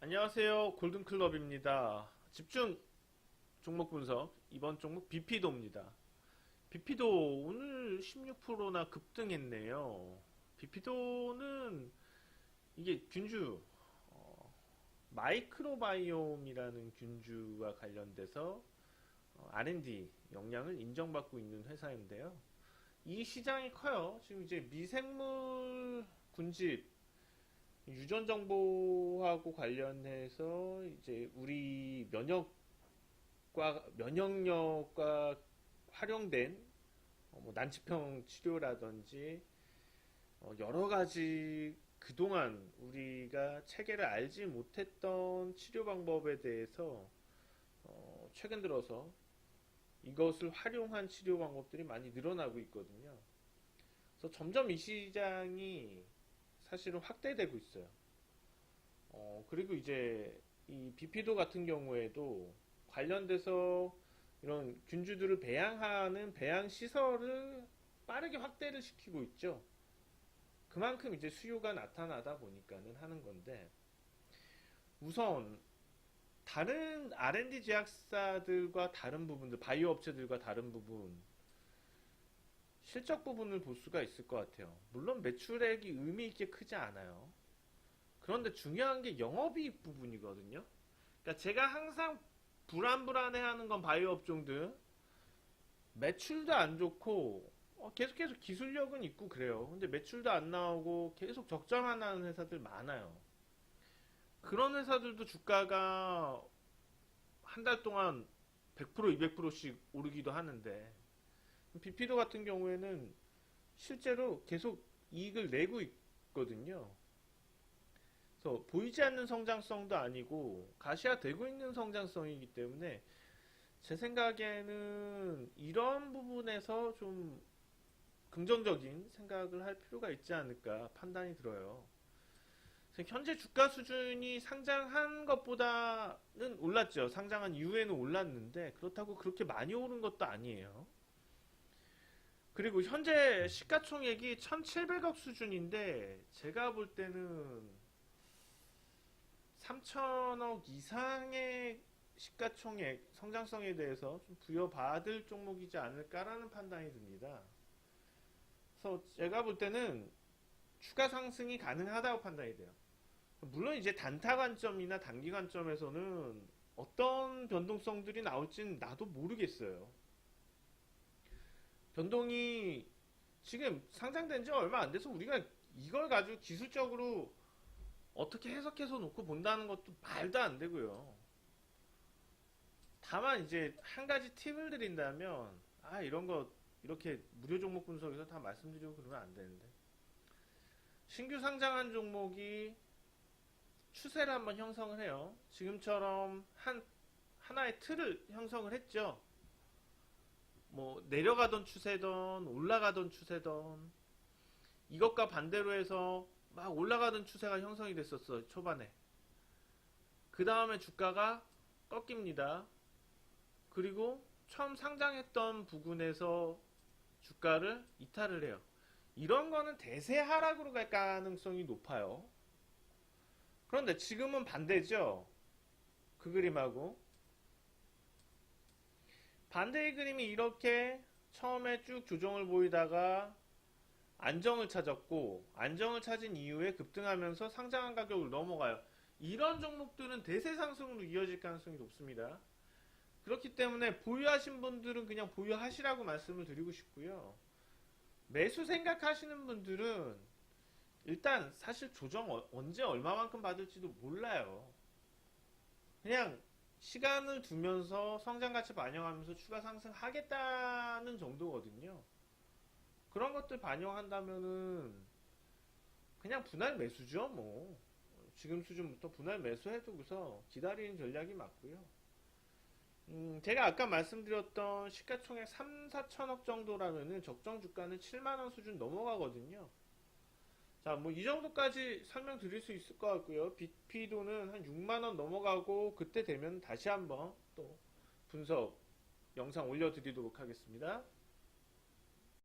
안녕하세요. 골든클럽입니다. 집중 종목 분석. 이번 종목 비피도입니다. 비피도 오늘 16%나 급등했네요. 비피도는 이게 균주, 어, 마이크로바이옴이라는 균주와 관련돼서 어, R&D 역량을 인정받고 있는 회사인데요. 이 시장이 커요. 지금 이제 미생물 군집 유전 정보하고 관련해서 이제 우리 면역과 면역력과 활용된 어, 뭐 난치병 치료라든지 어, 여러 가지 그동안 우리가 체계를 알지 못했던 치료 방법에 대해서 어, 최근 들어서 이것을 활용한 치료 방법들이 많이 늘어나고 있거든요. 그래서 점점 이 시장이 사실은 확대되고 있어요. 어, 그리고 이제 이 비피도 같은 경우에도 관련돼서 이런 균주들을 배양하는 배양 시설을 빠르게 확대를 시키고 있죠. 그만큼 이제 수요가 나타나다 보니까는 하는 건데 우선 다른 R&D 제약사들과 다른 부분들, 바이오 업체들과 다른 부분 실적 부분을 볼 수가 있을 것 같아요. 물론 매출액이 의미 있게 크지 않아요. 그런데 중요한 게 영업이익 부분이거든요. 그러니까 제가 항상 불안불안해하는 건 바이오 업종들 매출도 안 좋고 어, 계속해서 기술력은 있고 그래요. 근데 매출도 안 나오고 계속 적자만 나는 회사들 많아요. 그런 회사들도 주가가 한 달 동안 100% 200%씩 오르기도 하는데 비피도 같은 경우에는 실제로 계속 이익을 내고 있거든요. 그래서 보이지 않는 성장성도 아니고 가시화되고 있는 성장성이기 때문에 제 생각에는 이런 부분에서 좀 긍정적인 생각을 할 필요가 있지 않을까 판단이 들어요. 현재 주가 수준이 상장한 것보다는 올랐죠. 상장한 이후에는 올랐는데 그렇다고 그렇게 많이 오른 것도 아니에요. 그리고 현재 시가총액이 1,700억 수준인데 제가 볼 때는 3천억 이상의 시가총액 성장성에 대해서 좀 부여받을 종목이지 않을까라는 판단이 듭니다. 그래서 제가 볼 때는 추가 상승이 가능하다고 판단이 돼요. 물론 이제 단타 관점이나 단기 관점에서는 어떤 변동성들이 나올지는 나도 모르겠어요. 변동이 지금 상장된 지 얼마 안 돼서 우리가 이걸 가지고 기술적으로 어떻게 해석해서 놓고 본다는 것도 말도 안 되고요. 다만 이제 한 가지 팁을 드린다면 아 이런 거 이렇게 무료 종목 분석에서 다 말씀드리고 그러면 안 되는데 신규 상장한 종목이 추세를 한번 형성을 해요. 지금처럼 한 하나의 틀을 형성을 했죠. 뭐 내려가던 추세던 올라가던 추세던 이것과 반대로 해서 막 올라가던 추세가 형성이 됐었어요 초반에. 그 다음에 주가가 꺾입니다. 그리고 처음 상장했던 부근에서 주가를 이탈을 해요. 이런 거는 대세 하락으로 갈 가능성이 높아요. 그런데 지금은 반대죠. 그 그림하고 반대의 그림이 이렇게 처음에 쭉 조정을 보이다가 안정을 찾았고 안정을 찾은 이후에 급등하면서 상장한 가격을 넘어가요. 이런 종목들은 대세 상승으로 이어질 가능성이 높습니다. 그렇기 때문에 보유하신 분들은 그냥 보유하시라고 말씀을 드리고 싶고요. 매수 생각하시는 분들은 일단 사실 조정 어- 언제 얼마만큼 받을지도 몰라요. 그냥 시간을 두면서 성장 가치 반영하면서 추가 상승하겠다는 정도거든요. 그런 것들 반영한다면은 그냥 분할 매수죠, 뭐. 지금 수준부터 분할 매수해두고서 기다리는 전략이 맞고요. 음, 제가 아까 말씀드렸던 시가총액 3, 4천억 정도라면은 적정 주가는 7만원 수준 넘어가거든요. 자, 뭐 이 정도까지 설명드릴 수 있을 것 같고요. 비피도는 한 6만 원 넘어가고 그때 되면 다시 한번 또 분석 영상 올려드리도록 하겠습니다.